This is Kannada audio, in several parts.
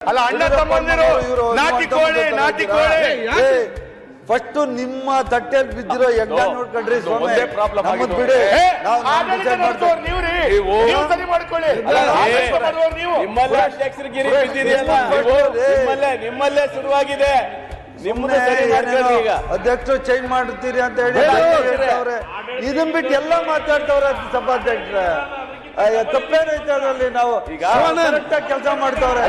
ಅಲ್ಲ ಅಣ್ಣ ತಮ್ಮಂದಿರು ನಾಟಿ ಕೋಳಿ ನಾಟಿ ಕೋಳಿ. ಫಸ್ಟ್ ನಿಮ್ಮ ತಟ್ಟೆಯಲ್ಲಿ ಬಿದ್ದಿರೋ ಯಜ್ಞ. ನೋಡ್ಕೊಂಡ್ರಿ ಒಂದೇ ಬಿಡಿ. ನಾವು ನಾವು ಮಾಡ್ತೀವಿ. ರೀ ನೀವು- ನೀವು ಸರಿ ಮಾಡ್ಕೊಳ್ಳಿ. ಅಲ್ಲ, ಆಡಳಿತ ನೀವು. ನಿಮ್ಮಲ್ಲೇ ಅಧ್ಯಕ್ಷರಿಗಿರಿ ಬಿದ್ದಿದೆಯಲ್ಲ? ಶುರುವಾಗಿದೆ. ನಿಮ್ಮನ್ನೇ ಸರಿ ಮಾಡ್ಕೊಳ್ಳಿ ಈಗ. ಅಧ್ಯಕ್ಷರು ಚೇಂಜ್ ಮಾಡ್ತೀರಿ ಅಂತ ಹೇಳಿ ಹೇಳಿ, ಇದನ್ ಬಿಟ್ಟು ಎಲ್ಲ ಮಾತಾಡ್ತವ್ರ ಸಭಾಧ್ಯಕ್ಷರ. ತಪ್ಪೇನೈತೆ ಅದರಲ್ಲಿ ನಾವು ಈಗ ಕರೆಕ್ಟ್ ಆಗಿ ಕೆಲಸ ಮಾಡ್ತಾವ್ರೆ.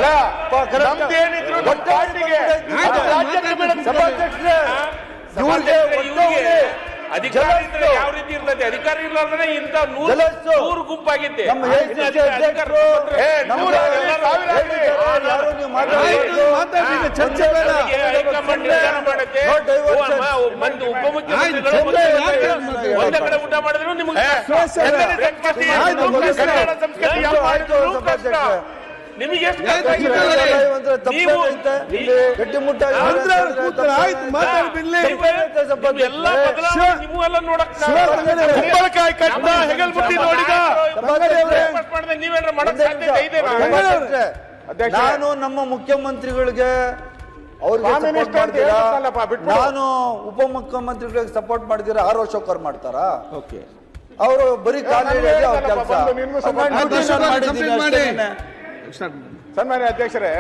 ಅಧಿಕಾರ ಇದ್ರೆ ಯಾವ ರೀತಿ ಇರ್ತದೆ ಅಧಿಕಾರ ಇಂತ ನೂರು. ನೂರು. ಹೈಕಮಾಂಡ್ ಮಾಡುತ್ತೆ. Diversion. ಓ, ಉಪಮುಖ್ಯಮಂತ್ರಿಗಳು ಕಡೆ ಊಟ ಮಾಡಿದ್ರು ನಿಮ್ಗೆ ಸಂಸ್ಕೃತಿ. ಕನ್ನಡ ಸಂಸ್ಕೃತಿ ಆಯ್ತು, ಯಾವ ಆಯ್ತು, ಮಾಡಿದ್ರು ಕಷ್ಟ. ನಿಮಗೆ ಎಷ್ಟು ಕುಂಬಳಕಾಯಿ ಕಟ್ಟ ಹೆಗಲ್ ಮುಟ್ಟಿ ನೋಡಿದ? ನೀವೇನಾರ ಮಾಡಕ್ ಸಾಧ್ಯತೆ ನಾನು ನಮ್ಮ ಮುಖ್ಯಮಂತ್ರಿಗಳಿಗೆ ನಾನು ಉಪಮುಖ್ಯಮಂತ್ರಿಗಳಿಗೆ ಸಪೋರ್ಟ್ ಮಾಡಿದಿರ ಆರ್ ಅಶೋಕರ್ ಅವ್ರು ಮಾಡ್ತಾರಾ? ಅವರು ಬರೀ. ಸನ್ಮಾನ್ಯ ಅಧ್ಯಕ್ಷರೇ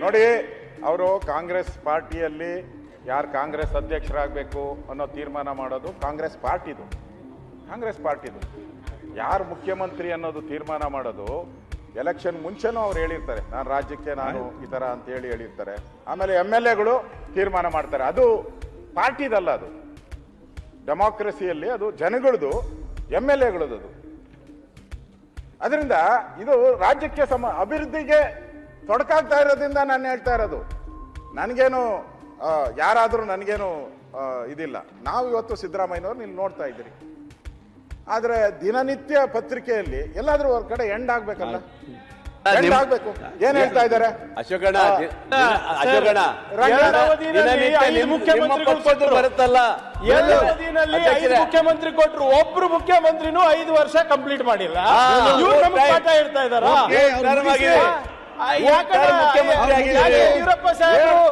ನೋಡಿ ಅವರು ಕಾಂಗ್ರೆಸ್ ಪಾರ್ಟಿಯಲ್ಲಿ ಯಾರು ಕಾಂಗ್ರೆಸ್ ಅಧ್ಯಕ್ಷರಾಗಬೇಕು ಅನ್ನೋ ತೀರ್ಮಾನ ಮಾಡೋದು ಕಾಂಗ್ರೆಸ್ ಪಾರ್ಟಿದು. ಕಾಂಗ್ರೆಸ್ ಪಾರ್ಟಿದು. ಯಾರು ಮುಖ್ಯಮಂತ್ರಿ ಅನ್ನೋದು ತೀರ್ಮಾನ ಮಾಡೋದು ಎಲೆಕ್ಷನ್ ಮುಂಚೆನೂ ಅವ್ರು ಹೇಳಿರ್ತಾರೆ ನಾನು ರಾಜ್ಯಕ್ಕೆ ನಾನು ಈ ಥರ ಅಂತ ಹೇಳಿ ಹೇಳಿರ್ತಾರೆ. ಆಮೇಲೆ ಎಂ ಎಲ್ ಎಗಳು ತೀರ್ಮಾನ ಮಾಡ್ತಾರೆ. ಅದು ಪಾರ್ಟಿದಲ್ಲ ಅದು. ಡೆಮಾಕ್ರಸಿಯಲ್ಲಿ ಅದು ಜನಗಳದು ಎಂ ಎಲ್ ಎಗಳದು ಅದು ಅದರಿಂದ ಇದು ರಾಜ್ಯಕ್ಕೆ ಸಮ ಅಭಿವೃದ್ಧಿಗೆ ತೊಡಕಾಗ್ತಾ ಇರೋದ್ರಿಂದ ನಾನು ಹೇಳ್ತಾ ಇರೋದು. ನನಗೇನು ಯಾರಾದರೂ ನನಗೇನು ಇದಿಲ್ಲ. ನಾವು ಇವತ್ತು ಸಿದ್ದರಾಮಯ್ಯನವ್ರು ನೀವು ನೋಡ್ತಾ ಇದ್ದೀರಿ. ಆದರೆ ದಿನನಿತ್ಯ ಪತ್ರಿಕೆಯಲ್ಲಿ ಎಲ್ಲಾದ್ರೂ ಒಂದ್ ಕಡೆ ಎಂಡ್ ಆಗ್ಬೇಕಲ್ಲ? ಎಂಡ್ ಆಗ್ಬೇಕು. ಏನ್ ಹೇಳ್ತಾ ಇದ್ದಾರೆ? ಅಶೋಕಣ್ಣ ಅಶೋಕಣ ಮುಖ್ಯಮಂತ್ರಿ ಬರುತ್ತಲ್ಲ. ಎಲ್ಲ ಅವಧಿನಲ್ಲಿ ಐದು ಮುಖ್ಯಮಂತ್ರಿ ಕೊಟ್ರು ಒಬ್ರು ಮುಖ್ಯಮಂತ್ರಿನೂ ಐದು ವರ್ಷ ಕಂಪ್ಲೀಟ್ ಮಾಡಿಲ್ಲ. ಇವ್ರು ನಮ್ಗೆ. ಪಾಠ ಹೇಳ್ತಾ ಇದಾರ ಮುಖ್ಯಮಂತ್ರಿ. ಯಡಿಯೂರಪ್ಪ ಸಾಹೇಬರು